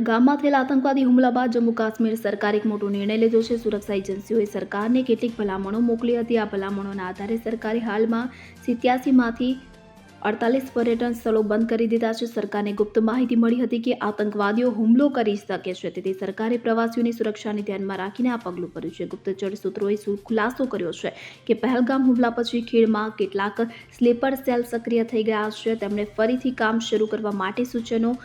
પહેલગામમાં થયેલા આતંકવાદી હુમલા બાદ જમ્મુ કાશ્મીર સરકારે એક મોટો નિર્ણય લીધો છે. સુરક્ષા એજન્સીઓએ સરકારને કેટલીક ભલામણો મોકલી હતી. આ ભલામણોના આધારે સરકારે હાલમાં સિત્યાસીમાંથી અડતાલીસ પર્યટન સ્થળો બંધ કરી દીધા છે. સરકારને ગુપ્ત માહિતી મળી હતી કે આતંકવાદીઓ હુમલો કરી શકે છે. તેથી સરકારે પ્રવાસીઓની સુરક્ષાને ધ્યાનમાં રાખીને આ પગલું ભર્યું છે. ગુપ્તચર સૂત્રોએ ખુલાસો કર્યો છે કે પહેલગામ હુમલા પછી ખીણમાં કેટલાક સ્લીપર સેલ સક્રિય થઈ ગયા છે. તેમણે ફરીથી કામ શરૂ કરવા માટે સૂચનો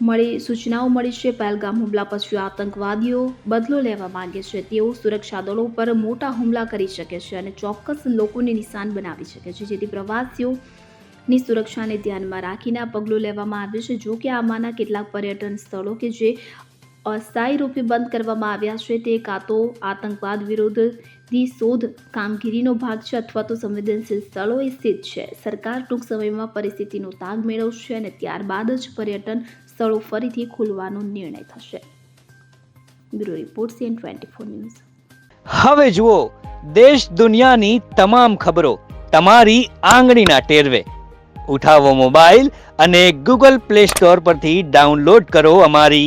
મળી સૂચનાઓ મળી છે. પહેલગામ હુમલા પછી આતંકવાદીઓ બદલો લેવા માંગે છે. તેઓ સુરક્ષા દળો પર મોટા હુમલા કરી શકે છે અને ચોક્કસ લોકોને નિશાન બનાવી શકે છે, જેથી પ્રવાસીઓની સુરક્ષાને ધ્યાનમાં રાખીને આ પગલું લેવામાં આવ્યું છે. જો કે આમાંના કેટલાક પર્યટન સ્થળો કે જે અસ્થાયી રૂપે બંધ કરવામાં આવ્યા છે તે કાં તો આતંકવાદ વિરોધની શોધ કામગીરીનો ભાગ છે અથવા તો સંવેદનશીલ સ્થળોએ સ્થિત છે. સરકાર ટૂંક સમયમાં પરિસ્થિતિનો તાગ મેળવશે અને ત્યારબાદ જ પર્યટન સ્થળો ફરીથી ખોલવાનો નિર્ણય થશે. Bureau report CN twenty four news. હવે જુઓ, દેશ દુનિયાની તમામ ખબરો તમારી આંગળીના ટેરવે. ઉઠાવો મોબાઈલ અને ગૂગલ પ્લે સ્ટોર પરથી ડાઉનલોડ કરો અમારી